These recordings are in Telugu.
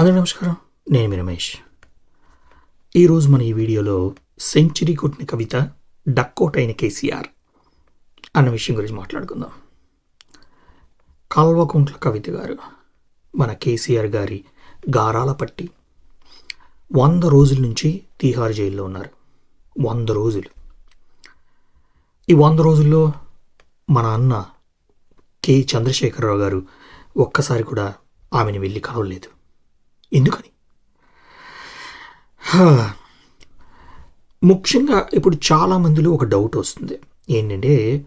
అందరూ నమస్కారం. నేను మీ రమేష్. ఈరోజు మన ఈ వీడియోలో సెంచరీ కొట్టిన కవిత డక్కోట్ అయిన కేసీఆర్ అన్న విషయం గురించి మాట్లాడుకుందాం. కల్వకుంట్ల కవిత గారు మన కేసీఆర్ గారి గారాల పట్టి వంద రోజుల నుంచి తీహార్ జైల్లో ఉన్నారు. వంద రోజులు. ఈ వంద రోజుల్లో మన అన్న కె. చంద్రశేఖరరావు గారు ఒక్కసారి కూడా ఆమెను వెళ్ళి కలవలేదు ఎందుకని? హా. ముఖ్యంగా ఇప్పుడు చాలా మందిలో ఒక డౌట్ వస్తుంది. ఏంటంటే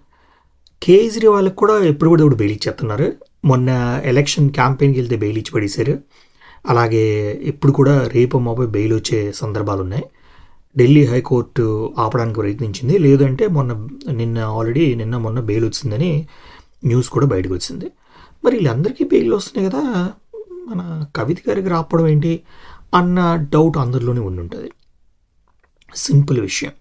కేజ్రీవాల్కి కూడా ఎప్పుడు కూడా ఇప్పుడు బెయిల్ ఇచ్చేస్తున్నారు. మొన్న ఎలక్షన్ క్యాంపెయిన్కి వెళ్తే బెయిల్ ఇచ్చి పడేశారు. అలాగే ఇప్పుడు కూడా రేపు మాపై బెయిల్ వచ్చే సందర్భాలు ఉన్నాయి. ఢిల్లీ హైకోర్టు ఆపడానికి ప్రయత్నించింది. లేదంటే మొన్న నిన్న ఆల్రెడీ నిన్న మొన్న బెయిల్ వచ్చిందని న్యూస్ కూడా బయటకు వచ్చింది. మరి వీళ్ళందరికీ బెయిల్ వస్తున్నాయి కదా. మన కవిత గారికి రాపడం ఏంటి అన్న డౌట్ అందరిలోనే ఉండి ఉంటుంది సింపుల్ విషయం.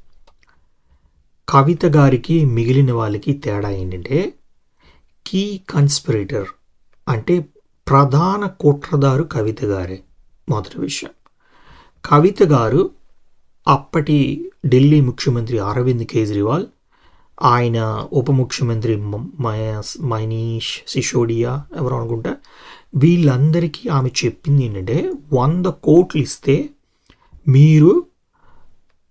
కవిత గారికి మిగిలిన వాళ్ళకి తేడా ఏంటంటే కీ కన్స్పిరేటర్ అంటే ప్రధాన కుట్రదారు కవిత గారే మొదటి విషయం. కవిత గారు అప్పటి ఢిల్లీ ముఖ్యమంత్రి అరవింద్ కేజ్రీవాల్ ఆయన ఉప ముఖ్యమంత్రి మ- మనీష్ సిసోడియా ఎవరు అనుకుంటా వీళ్ళందరికీ ఆమె చెప్పింది ఏంటంటే వంద కోట్లు ఇస్తే మీరు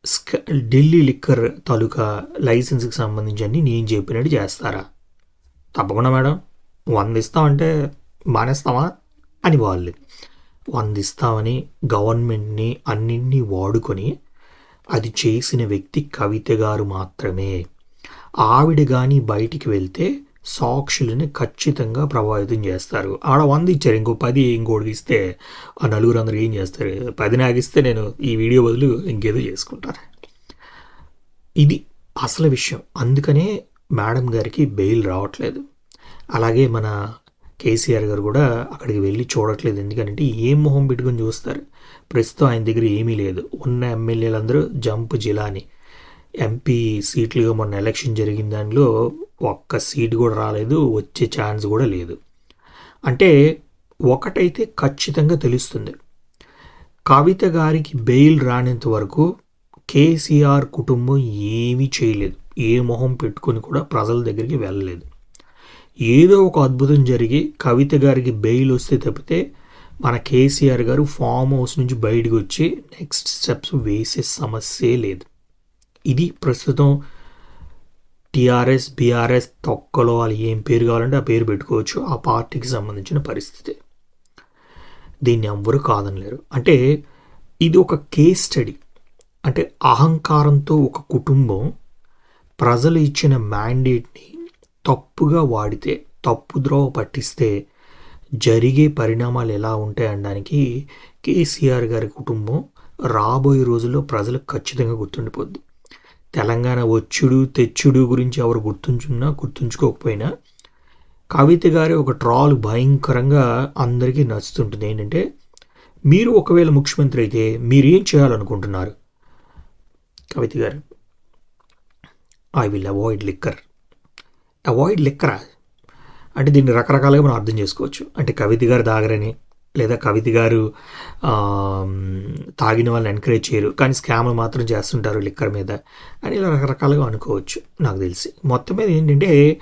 స్క- ఢిల్లీ లిక్కర్ తాలూకా లైసెన్స్కి సంబంధించి అన్నీ నేను చెప్పినట్టు చేస్తారా? తప్పకుండా మేడం. వంద ఇస్తామంటే మానేస్తామా? అని వాళ్ళు. వంద ఇస్తామని గవర్నమెంట్ని అన్నింటినీ వాడుకొని అది చేసిన వ్యక్తి కవిత గారు మాత్రమే. ఆవిడ కానీ బయటికి వెళ్తే సాక్షులని ఖచ్చితంగా ప్రభావితం చేస్తారు. ఆడ వంద ఇచ్చారు ఇంకో పది ఇంకోటికి ఇస్తే ఆ నలుగురు అందరూ ఏం చేస్తారు? పది నాకు ఇస్తే నేను ఈ వీడియో బదులు ఇంకేదో చేసుకుంటాను. ఇది అసలు విషయం. అందుకనే మేడం గారికి బెయిల్ రావట్లేదు. అలాగే మన కేసీఆర్ గారు కూడా అక్కడికి వెళ్ళి చూడట్లేదు. ఎందుకంటే ఏం మొహం పెట్టుకొని చూస్తారు? ప్రస్తుతం ఆయన దగ్గర ఏమీ లేదు. ఉన్న ఎమ్మెల్యేలందరూ జంప్ జిలాని. ఎంపీ సీట్లుగా మొన్న ఎలక్షన్ జరిగిన దానిలో ఒక్క సీట్ కూడా రాలేదు వచ్చే ఛాన్స్ కూడా లేదు. అంటే ఒకటైతే ఖచ్చితంగా తెలుస్తుంది. కవిత గారికి బెయిల్ రానంత వరకు కేసీఆర్ కుటుంబం ఏమీ చేయలేదు. ఏ మొహం పెట్టుకొని కూడా ప్రజల దగ్గరికి వెళ్ళలేదు. ఏదో ఒక అద్భుతం జరిగి కవిత గారికి బెయిల్ వస్తే తప్పితే మన కేసీఆర్ గారు ఫామ్ హౌస్ నుంచి బయటకు వచ్చి నెక్స్ట్ స్టెప్స్ వేసే సమస్యే లేదు. ఇది ప్రస్తుతం టీఆర్ఎస్ బీఆర్ఎస్ తొక్కలో వాళ్ళు ఏం పేరు కావాలంటే ఆ పేరు పెట్టుకోవచ్చు. ఆ పార్టీకి సంబంధించిన పరిస్థితి. దీన్ని ఎవ్వరు కాదనలేరు. అంటే ఇది ఒక కేస్ స్టడీ. అంటే అహంకారంతో ఒక కుటుంబం ప్రజలు ఇచ్చిన మ్యాండేట్ని తప్పుగా వాడితే తప్పు ద్రోవ పట్టిస్తే జరిగే పరిణామాలు ఎలా ఉంటాయి అనడానికి కేసీఆర్ గారి కుటుంబం రాబోయే రోజుల్లో ప్రజలకు ఖచ్చితంగా గుర్తుండిపోద్ది. తెలంగాణ వచ్చుడు తెచ్చుడు గురించి ఎవరు గుర్తుంచున్నా గుర్తుంచుకోకపోయినా కవిత గారి ఒక ట్రాల్ భయంకరంగా అందరికీ నచ్చుతుంటుంది. ఏంటంటే మీరు ఒకవేళ ముఖ్యమంత్రి అయితే మీరు ఏం చేయాలనుకుంటున్నారు? Kavitha garu I will avoid liquor avoid లిక్కరా అంటే దీన్ని రకరకాలుగా మనం అర్థం చేసుకోవచ్చు. అంటే కవిత గారు తాగరని లేదా కవిత గారు తాగిన వాళ్ళని ఎంకరేజ్ చేయరు. కానీ స్కామ్లు మాత్రం చేస్తుంటారు లిక్కర్ మీద. అని ఇలా రకరకాలుగా అనుకోవచ్చు నాకు తెలిసి. మొత్తం మీద ఏంటంటే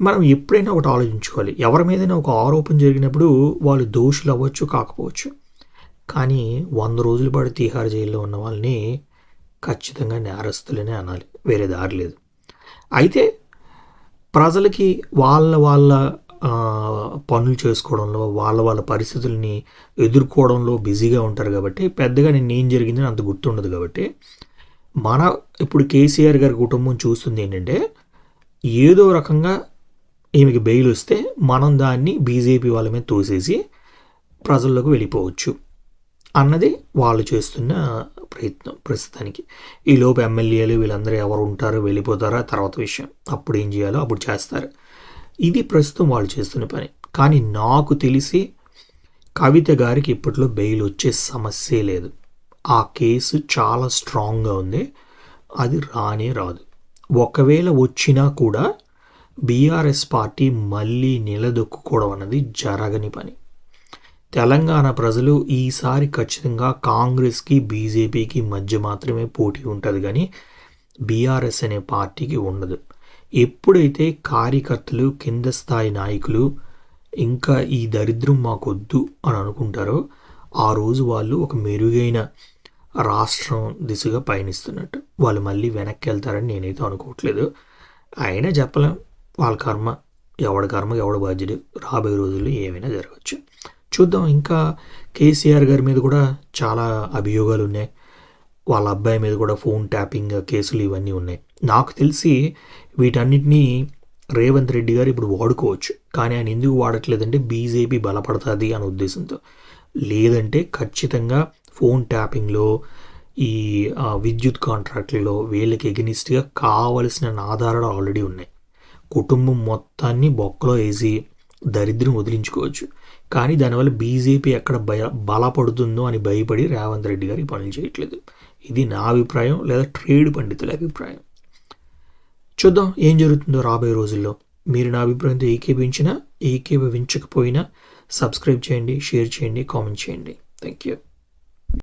మనం ఎప్పుడైనా ఒకటి ఆలోచించుకోవాలి. ఎవరి మీదైనా ఒక ఆరోపణ జరిగినప్పుడు వాళ్ళు దోషులు అవ్వచ్చు కాకపోవచ్చు. కానీ వంద రోజుల పాటు తీహార్ జైల్లో ఉన్న వాళ్ళని ఖచ్చితంగా నేరస్తులనే అనాలి. వేరే దారి లేదు. అయితే ప్రజలకి వాళ్ళ వాళ్ళ పనులు చేసుకోవడంలో వాళ్ళ వాళ్ళ పరిస్థితుల్ని ఎదుర్కోవడంలో బిజీగా ఉంటారు కాబట్టి పెద్దగా నేను ఏం జరిగిందని అంత గుర్తుండదు కాబట్టి మన ఇప్పుడు కేసీఆర్ గారి కుటుంబం చూస్తుంది ఏంటంటే ఏదో రకంగా ఈమెకి బెయిల్ వస్తే మనం దాన్ని బీజేపీ వాళ్ళ మీద తోసేసి ప్రజల్లోకి వెళ్ళిపోవచ్చు అన్నది వాళ్ళు చేస్తున్న ప్రయత్నం ప్రస్తుతానికి. ఈలోపు ఎమ్మెల్యేలు వీళ్ళందరూ ఎవరు ఉంటారో వెళ్ళిపోతారో తర్వాత విషయం. అప్పుడు ఏం చేయాలో అప్పుడు చేస్తారు. ఇది ప్రస్తుతం వాళ్ళు చేస్తున్న పని. కానీ నాకు తెలిసి కవిత గారికి ఇప్పట్లో బెయిల్ వచ్చే సమస్యే లేదు. ఆ కేసు చాలా స్ట్రాంగ్గా ఉంది. అది రానే రాదు. ఒకవేళ వచ్చినా కూడా బీఆర్ఎస్ పార్టీ మళ్ళీ నిలదొక్కుకోవడం అన్నది జరగని పని. తెలంగాణ ప్రజలు ఈసారి ఖచ్చితంగా కాంగ్రెస్కి బీజేపీకి మధ్య మాత్రమే పోటీ ఉంటుంది కానీ బీఆర్ఎస్ అనే పార్టీకి ఉండదు. ఎప్పుడైతే కార్యకర్తలు కింద స్థాయి నాయకులు ఇంకా ఈ దరిద్రం మాకొద్దు అని అనుకుంటారో ఆ రోజు వాళ్ళు ఒక మెరుగైన రాష్ట్రం దిశగా పయనిస్తున్నట్టు. వాళ్ళు మళ్ళీ వెనక్కి వెళ్తారని నేనైతే అనుకోవట్లేదు. అయినా చెప్పలేం. వాళ్ళ కర్మ ఎవడి కర్మ ఎవడ బాధ్యుడు రాబోయే రోజుల్లో ఏమైనా జరగచ్చు. చూద్దాం. ఇంకా కేసీఆర్ గారి మీద కూడా చాలా అభియోగాలు ఉన్నాయి. వాళ్ళ అబ్బాయి మీద కూడా ఫోన్ ట్యాపింగ్ కేసులు ఇవన్నీ ఉన్నాయి. నాకు తెలిసి వీటన్నిటినీ రేవంత్ రెడ్డి గారు ఇప్పుడు వాడుకోవచ్చు. కానీ ఆయన ఎందుకు వాడట్లేదంటే బీజేపీ బలపడుతుంది అనే ఉద్దేశంతో. లేదంటే ఖచ్చితంగా ఫోన్ ట్యాపింగ్లో ఈ విద్యుత్ కాంట్రాక్ట్లలో వీళ్ళకి ఎగనిస్ట్గా కావలసిన ఆధారాలు ఆల్రెడీ ఉన్నాయి. కుటుంబం మొత్తాన్ని బొక్కలో వేసి దరిద్రం వదిలించుకోవచ్చు. కానీ దానివల్ల బీజేపీ ఎక్కడ భయ బలపడుతుందో అని భయపడి రేవంత్ రెడ్డి గారు ఈ పనులు చేయట్లేదు. ఇది నా అభిప్రాయం లేదా ట్రేడ్ పండితుల అభిప్రాయం? చూద్దాం ఏం జరుగుతుందో రాబోయే రోజుల్లో. మీరు నా అభిప్రాయంతో ఏకీభవించినా ఏకీభవించకపోయినా సబ్స్క్రైబ్ చేయండి షేర్ చేయండి కామెంట్ చేయండి. Thank you